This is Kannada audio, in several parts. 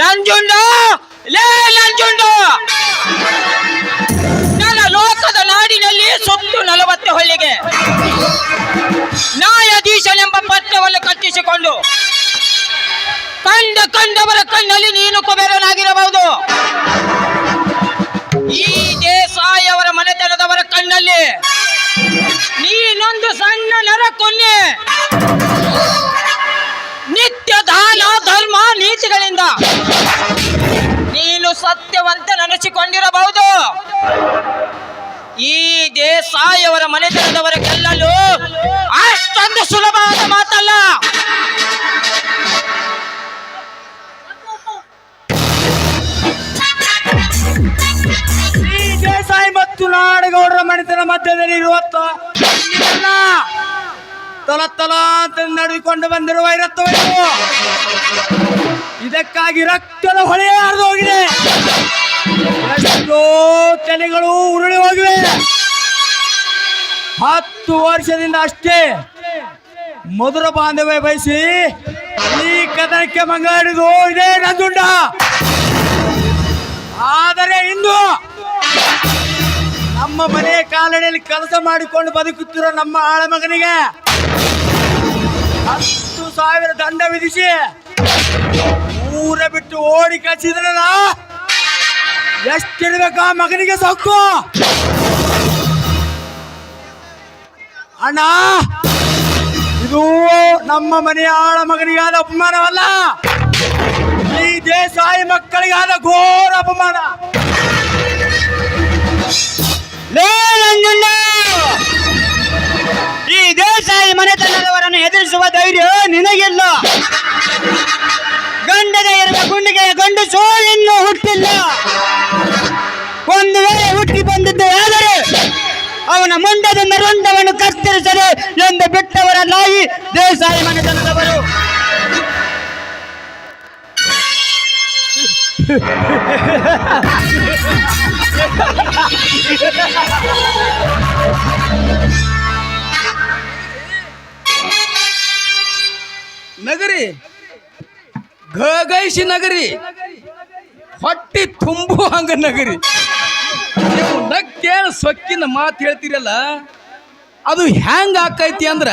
ನಂಜುಂಡ! ಲೇ, ನಂಜುಂಡ! ನನ್ನ ಲೋಕದ ನಾಡಿನಲ್ಲಿ ಸುತ್ತು ನಲವತ್ತು ಹೊಳ್ಳಿಗೆ. ನ್ಯಾಯಾಧೀಶನೆಂಬ ಪತ್ರವನ್ನು ಕಟ್ಟಿಸಿಕೊಂಡು ಕಂಡ ಕಂಡವರ ಕಣ್ಣಲ್ಲಿ ನೀನು ಕುಬೇರನಾಗಿರಬಹುದು. ಈ ದೇಶಾಯವರ ಮನೆತನದವರ ಕಣ್ಣಲ್ಲಿ ನೀನೊಂದು ಸಣ್ಣ ನರಕೊನ್ನೆ ನಿತ್ಯ ದಾನ ನೀತಿಗಳಿಂದ ನೀನು ಸತ್ಯವಂತ ನೆನೆಸಿಕೊಂಡಿರಬಹುದು. ಈ ದೇಸಾಯಿಯವರ ಮನೆತನದವರ ಗೆಲ್ಲಲು ಅಷ್ಟೊಂದು ಸುಲಭವಾದ ಮಾತಲ್ಲ. ಈ ದೇಸಾಯಿ ಮತ್ತು ನಾಡಗೌಡರ ಮನೆತನ ಮಧ್ಯದಲ್ಲಿ ಇರುವತ್ತ ತಲ ತಲ ಅಂತ ನಡೆದುಕೊಂಡು ಬಂದಿರುವ ವೈರತ್ವವೇನು ಇದಕ್ಕಾಗಿ ರಕ್ತದ ಹೊಳೆ ಹರಿದು ಹೋಗಿದೆ. ಎಷ್ಟೋ ತಲೆಗಳು ಉರುಳಿ ಹೋಗಿವೆ. ಹತ್ತು ವರ್ಷದಿಂದ ಅಷ್ಟೇ ಮಧುರ ಬಾಂಧವ್ಯ ಬಯಸಿ ಈ ಕದನಕ್ಕೆ ಮಂಗಾಡಿದು ಇದೇ ನಂದುಂಡ. ಆದರೆ ಇಂದು ನಮ್ಮ ಮನೆಯ ಕಾಲಡಿಯಲ್ಲಿ ಕೆಲಸ ಮಾಡಿಕೊಂಡು ಬದುಕುತ್ತಿರೋ ನಮ್ಮ ಆಳ ಮಗನಿಗೆ ಹತ್ತು ಸಾವಿರ ದಂಡ ವಿಧಿಸಿ ಊರ ಬಿಟ್ಟು ಓಡಿ ಕಳಿಸಿದ್ರಲ್ಲ? ಎಷ್ಟಿರ್ಬೇಕು ಆ ಮಗನಿಗೆ ಸೊಕ್ಕು ಅಣ್ಣ, ಇದು ನಮ್ಮ ಮನೆಯ ಆಳ ಮಗನಿಗಾದ ಅಪಮಾನವಲ್ಲ. ಈ ದೇಸಾಯಿ ಮಕ್ಕಳಿಗಾದ ಘೋರ ಅಪಮಾನ. ಈ ದೇಸಾಯಿ ಮನೆತನದವರನ್ನು ಎದುರಿಸುವ ಧೈರ್ಯ ನಿನಗಿಲ್ಲ. ಇನ್ನೂ ಹುಟ್ಟಿಲ್ಲ ಒಂದು ವೇಳೆ ಹುಟ್ಟಿ ಬಂದಿದ್ದು ಆದರೆ ಅವನ ಮುಂಡದ ರುಂಡವನ್ನು ಕತ್ತರಿಸದೆ ಎಂದು ಬಿಟ್ಟವರ ನಾಯಿ ದೇಸಾಯಿ ಮನೆತನದವರು ನಗರಿ ಗೈಶಿ ನಗರಿ ಹೊಟ್ಟಿ ತುಂಬು ಹಂಗ ನಗರಿ. ನೀವು ನಕ್ಕೇನು ಸೊಕ್ಕಿನ ಮಾತು ಹೇಳ್ತೀರಲ್ಲ, ಅದು ಹ್ಯಾಂಗ ಆಕೈತಿ ಅಂದ್ರ,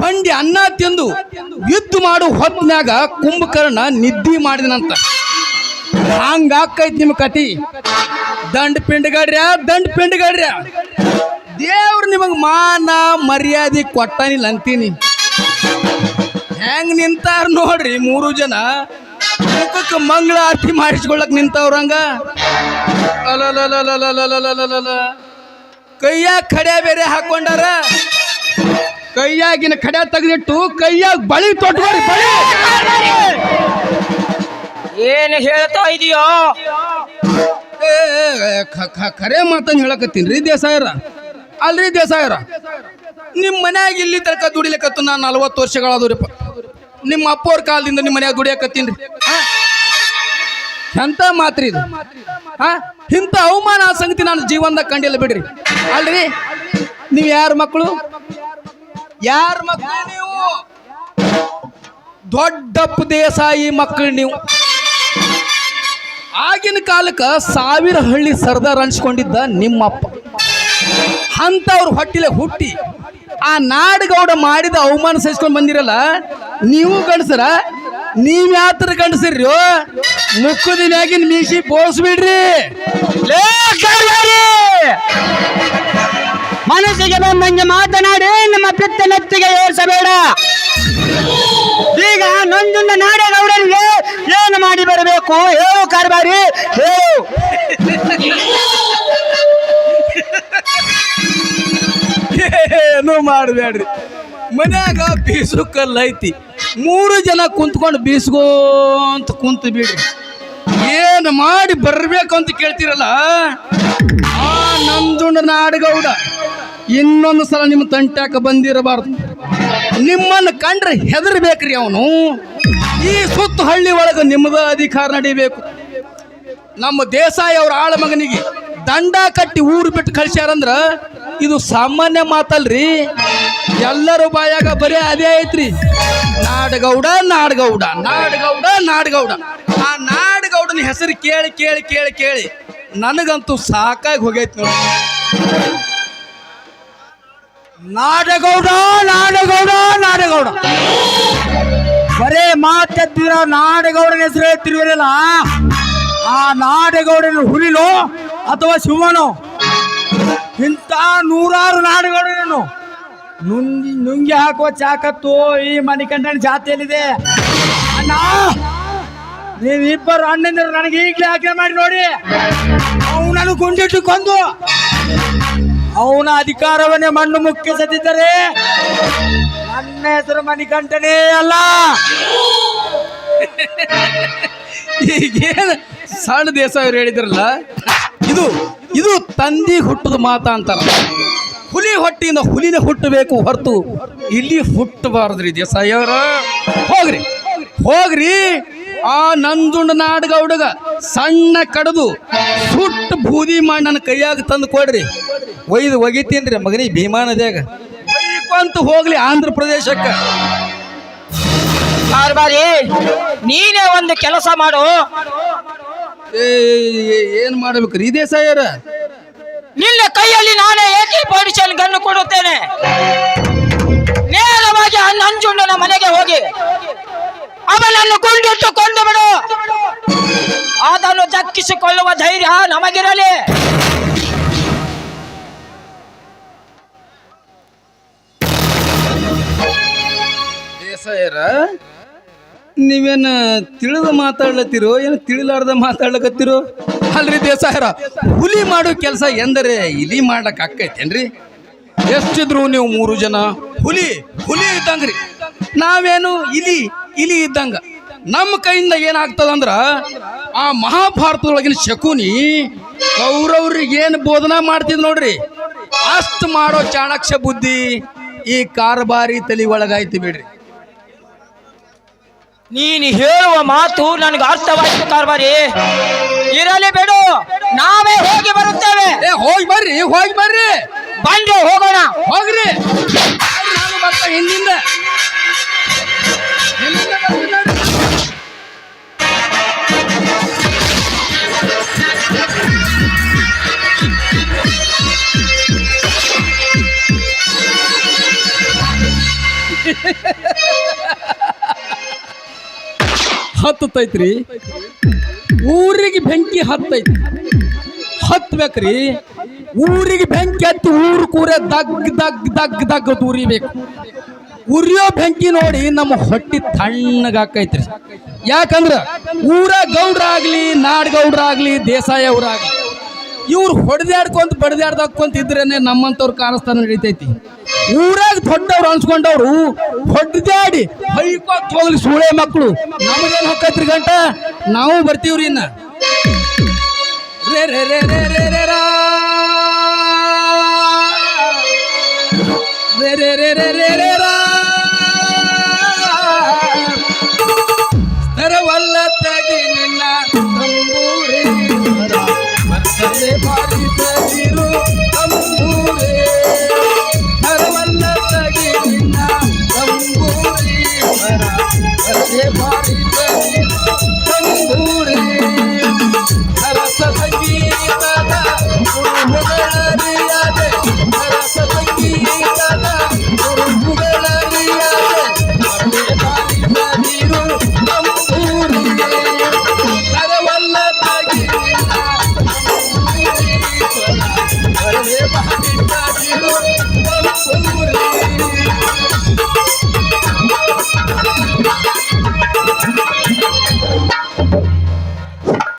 ಬಂಡಿ ಅನ್ನ ತಿಂದು ಯುದ್ಧ ಮಾಡು ಹೊತ್ತಿನಾಗ ಕುಂಭಕರ್ಣ ನಿದ್ದಿ ಮಾಡಿದನಂತ. ಹಂಗ ಆಕೈತಿ ನಿಮ್ಮ ಕತಿ? ದಂಡ ಪಿಂಡಗಾಡ್ರ್ಯ? ದಂಡ ಪಿಂಡಗಾಡ್ರ್ಯ? ದೇವ್ರು ನಿಮಗೆ ಮಾನ ಮರ್ಯಾದೆ ಕೊಟ್ಟಾನಿಲ್ಲ ಅಂತೀನಿ ಹೆಂಗ್ ನಿಂತಾರ ನೋಡ್ರಿ ಮೂರು ಜನ. ಮುಖಕ್ಕೆ ಮಂಗಳ ಆರತಿ ಮಾಡಿಸ್ಕೊಳಕ್ ನಿಂತವ್ರಂಗ ಅಲಲಲಲಲಲಲಲಲಲ. ಕೈಯಾಗ ಖಡ್ಯ ಬೇರೆ ಹಾಕೊಂಡಾರ? ಕೈಯಾಗಿನ ಖಡ್ಯ ತೆಗೆದಿಟ್ಟು ಕೈಯಾಗ ಬಳಿ ತೊಟ್ಕೊರಿ ಬಳಿ ಏನು ಹೇಳ್ತಾ ಇದೆಯೋ? ಖರೆ ಮಾತನ್ನು ಹೇಳಕತ್ತೀನಿ ರೀ ದೇಸಾಯರ. ಅಲ್ರಿ ದೇಸಾಯರ. ನಿಮ್ಮ ಮನ್ಯಾಗ ಇಲ್ಲಿ ತನಕ ದುಡಿಲಕತ್ತು ನಾನು ನಲ್ವತ್ತು ವರ್ಷಗಳಾದವ್ರಿಪ್ಪ. ನಿಮ್ಮ ಅಪ್ಪವ್ರ ಕಾಲದಿಂದ ನಿಮ್ಮ ಮನ್ಯಾಗ ದುಡಿಯಕತ್ತೀನಿ ರೀ. ಎಂತ ಮಾತ್ರಿ ಇದು? ಇಂಥ ಅವಮಾನ ಆ ಸಂಗತಿ ನಾನು ಜೀವನದಾಗ ಕಂಡಿಲ್ಲ ಬಿಡ್ರಿ. ಅಲ್ರಿ? ನೀವು ಯಾರ ಮಕ್ಕಳು ಯಾರ ಮಕ್ಕಳು ನೀವು? ದೊಡ್ಡಪ್ಪ ದೇಸಾಯಿ ಮಕ್ಕಳು ನೀವು. ಆಗಿನ ಕಾಲಕ್ಕೆ ಸಾವಿರ ಹಳ್ಳಿ ಸರ್ದಾರ್ ಅನ್ಸ್ಕೊಂಡಿದ್ದ ನಿಮ್ಮಪ್ಪ. ಅಂಥವ್ರ ಹೊಟ್ಟಿಲೆ ಹುಟ್ಟಿ ಆ ನಾಡಗೌಡ ಮಾಡಿದ ಅವಮಾನ ಸಹಿಸ್ಕೊಂಡು ಬಂದಿರಲ್ಲ, ನೀವು ಗಂಡಸರ ನೀವ್ ಯಾತ್ರ ಗಂಡಸರ್ರಿ ಮುಕ್ಕದ ಮ್ಯಾಗಿನ ಮೀಸಿ ಬೋಸ್ಬಿಡ್ರಿ! ಮನಸ್ಸಿಗೆ ಬಂದಂಗೆ ಮಾತನಾಡಿ, ನಮ್ಮ ಪಿತ್ತ ನೆತ್ತಿಗೆ ಏರಿಸಬೇಡ. ಈಗ ನಂಜುಂಡ ನಾಡೇಗೌಡರಿಗೆ ಏನು ಮಾಡಿ ಬರಬೇಕು? ಹೇಳು ಕಾರ್ಬಾರಿ ಹೇಳು. ಏನು ಮಾಡಬೇಡ್ರಿ? ಮನ್ಯಾಗ ಬೀಸು ಕಲ್ಲೈತಿ ಮೂರು ಜನ ಕುಂತ್ಕೊಂಡು ಬೀಸ್ಕೋಂತ ಕುಂತು ಬಿಡ್ರಿ. ಏನು ಮಾಡಿ ಬರಬೇಕು ಅಂತ ಕೇಳ್ತೀರಲ್ಲ? ಆ ನಂದುಂಡ ನಾಡಗೌಡ, ಇನ್ನೊಂದು ಸಲ ನಿಮ್ಮ ತಂಟ್ಯಾಕ ಬಂದಿರಬಾರ್ದು. ನಿಮ್ಮನ್ನು ಕಂಡ್ರೆ ಹೆದರ್ಬೇಕ್ರಿ ಅವನು. ಈ ಸುತ್ತು ಹಳ್ಳಿ ಒಳಗೆ ನಿಮ್ಮದ ಅಧಿಕಾರ ನಡಿಬೇಕು. ನಮ್ಮ ದೇಸಾಯಿ ಅವ್ರ ಆಳ ಮಗನಿಗೆ ದಂಡ ಕಟ್ಟಿ ಊರು ಬಿಟ್ಟು ಕಳ್ಸ್ಯಾರಂದ್ರ ಇದು ಸಾಮಾನ್ಯ ಮಾತಲ್ರಿ. ಎಲ್ಲರೂ ಬಾಯಾಗ ಬರೀ ಅದೇ ಐತ್ರಿ. ನಾಡಗೌಡ ನಾಡಗೌಡ ನಾಡಗೌಡ ನಾಡಗೌಡ. ಆ ನಾಡಗೌಡನ ಹೆಸರು ಕೇಳಿ ಕೇಳಿ ಕೇಳಿ ಕೇಳಿ ನನಗಂತೂ ಸಾಕಾಗಿ ಹೋಗೈತಿ ನೋಡಿ. ನಾಡಗೌಡ ನಾಡಗೌಡ ನಾಡಗೌಡ. ಬರೇ ಮಾತೆತ್ತಿರ ನಾಡಗೌಡನ ಹೆಸರು ಹೇಳ್ತಿರ್ವಿರಲ್ಲ ಆ ನಾಡಗೌಡನ ಹುಲಿಲೋ ಅಥವಾ ಶಿವನೋ? ಇಂಥ ನೂರಾರು ನಾಡಗೌಡನನ್ನು ನುಂಗಿ ನುಂಗಿ ಹಾಕುವ ಚಾಕತ್ತು ಈ ಮಣಿಕಂಠನ ಜಾತಿಯಲ್ಲಿದೆ. ಅಣ್ಣ! ನೀವಿಬ್ಬರು ಅಣ್ಣಂದಿರು ನನಗೆ ಈಗಲೇ ಆಜ್ಞೆ ಮಾಡಿ ನೋಡಿ. ಅವನನ್ನು ಗುಂಡಿಟ್ಟು ಕೊಂದು ಅವನ ಅಧಿಕಾರವನ್ನೇ ಮಣ್ಣು ಮುಕ್ಕಿಸದಿದ್ದರೆ ನನ್ನ ಹೆಸರು ಮಣಿಕಂಠನೇ ಅಲ್ಲ. ಈಗೇನು ಸಣ್ಣ ದೇಸಾಯರು ಹೇಳಿದ್ರಲ್ಲ? ಇದು ಇದು ತಂದಿ ಹುಟ್ಟದ ಮಾತ ಅಂತಾರ. ಹುಲಿ ಹೊಟ್ಟಿಯಿಂದ ಹುಲಿನ ಹುಟ್ಟಬೇಕು ಹೊರತು ಇಲ್ಲಿ ಹುಟ್ಟಬಾರದ್ರಿ ದೇಸಾಯಿಯವರ. ಹೋಗ್ರಿ ಹೋಗ್ರಿ. ಆ ನಂಜುಂಡ ನಾಡಗೌಡಗ ಸಣ್ಣ ಕಡದು ಸುಟ್ಟು ಬೂದಿ ಮಾಡಿ ನನ್ನ ಕೈಯಾಗ ತಂದು ಕೊಡ್ರಿ. ಒಯ್ದು ಒಗಿತೀನ್ರಿ ಮಗನಿ ಭೀಮಾ ನದಿಯಾಗ ಒಯ್ಕೊಂತ ಹೋಗ್ಲಿ ಆಂಧ್ರ ಪ್ರದೇಶಕ್ಕೆ. ಬಾರಿ ನೀನೇ ಒಂದು ಕೆಲಸ ಮಾಡು. ಏ ಏನ್ ಮಾಡ್ಬೇಕ್ರಿ ಇದೇ ದೇಸಾಯರ ನಿನ್ನ ಕೈಯಲ್ಲಿ ನಾನೇ ಏಕೆ ಪೊಲೀಸನ್ ಗನ್ನು ಕೊಡುತ್ತೇನೆ. ನೇರವಾಗಿ ನಂಜುಂಡನ ಮನೆಗೆ ಹೋಗಿ. ಅವನನ್ನು ಗುಂಡಿಟ್ಟು ಕೊಂದು ಬಿಡು. ಅದನ್ನು ದಕ್ಕಿಸಿಕೊಳ್ಳುವ ಧೈರ್ಯ ನಮಗಿರಲಿ. ದೇಸಾಯರ, ನೀವೇನು ತಿಳಿದು ಮಾತಾಡ್ಲತ್ತೀರೋ, ಏನು ತಿಳಿಲಾರ್ದ ಮಾತಾಡ್ಲಕತ್ತೀರೋ? ಅಲ್ರಿ ದೇಸಾಯರ. ಹುಲಿ ಮಾಡೋ ಕೆಲಸ ಎಂದರೆ ಇಲಿ ಮಾಡ್ಲಕ್ ಆಕೈತೇನ್ರಿ ಎಷ್ಟಿದ್ರು ನೀವು ಮೂರು ಜನ? ಹುಲಿ ಹುಲಿ ಇದ್ದಂಗ್ರಿ. ನಾವೇನು ಇಲಿ ಇಲಿ ಇದ್ದಂಗ. ನಮ್ಮ ಕೈಯಿಂದ ಏನಾಗ್ತದಂದ್ರ ಆ ಮಹಾಭಾರತದೊಳಗಿನ ಶಕುನಿ ಕೌರವ್ರಿಗೆ ಏನು ಬೋಧನಾ ಮಾಡ್ತಿದ್ ನೋಡ್ರಿ? ಅಷ್ಟು ಮಾಡೋ ಚಾಣಾಕ್ಷ ಬುದ್ಧಿ ಈ ಕಾರ್ಬಾರಿ ತಲೆ ಒಳಗಾಯ್ತು ಬಿಡ್ರಿ. ನೀನು ಹೇಳುವ ಮಾತು ನನಗೆ ಅರ್ಥವಾಯಿತು ಕಾರ್ಬಾರಿ. ಇರಲಿ ಬಿಡು ನಾವೇ ಹೋಗಿ ಬರುತ್ತೇವೆ. ಏ ಹೋಗಿ ಬರ್ರಿ ಹೋಗಿ ಬರ್ರಿ. ಬಂದು ಹೋಗೋಣ. ಹೋಗ್ರಿ. ನಾನು ಬರ್ತಾ ಹಿಂದಿಂದ. ಹಿಂದಿಂದ ಬರ್ತೀನಿ ನೋಡ್ರಿ. ಹತ್ತೈತ್ರಿ ಊರಿಗೆ ಬೆಂಕಿ ಹತ್ತೈತಿ. ಹತ್ಬೇಕ್ರಿ. ಊರಿಗೆ ಬೆಂಕಿ ಹತ್ತಿ ಊರು ಕೂರೆ ದಗ್ ದಗ್ ದಗ್ ದಗ್ ಉರಿಬೇಕು ಉರಿಯೋ ಬೆಂಕಿ ನೋಡಿ ನಮ್ಮ ಹೊಟ್ಟಿ ತಣ್ಣಗಾಕೈತ್ರಿ ಯಾಕಂದ್ರ ಊರ ಗೌಡ್ರಾಗ್ಲಿ, ನಾಡ್ ಗೌಡ್ರಾಗ್ಲಿ, ದೇಸಾಯ ಆಗ್ಲಿ ಇವ್ರು ಹೊಡೆದಾಡ್ಕೊಂತ ಬಡ್ದಾಡ್ದಾಕೊಂತ ಇದ್ರೇನೆ ನಮ್ಮಂಥವ್ರು ಕಾಣಿಸ್ತಾನ ನಡೀತೈತಿ ಊರಾಗ ದೊಡ್ಡವ್ರು ಅನ್ಸ್ಕೊಂಡವ್ರು ಹೊಡೆದಾಡಿ ಹೈಕೋತ್ ಹೋಗ್ಲಿ ಸೂಳೆ ಮಕ್ಕಳು ನಮಗೇನು ಹೊಕ್ಕೈತ್ರಿ ಗಂಟ ನಾವು ಬರ್ತೀವ್ರಿ ಇನ್ನ ರೇ ರೇ ರೇ ರೇ ರೇ ರೇ ರಾ. ರೇ ರೇ ರೇ ರೇ ರೇ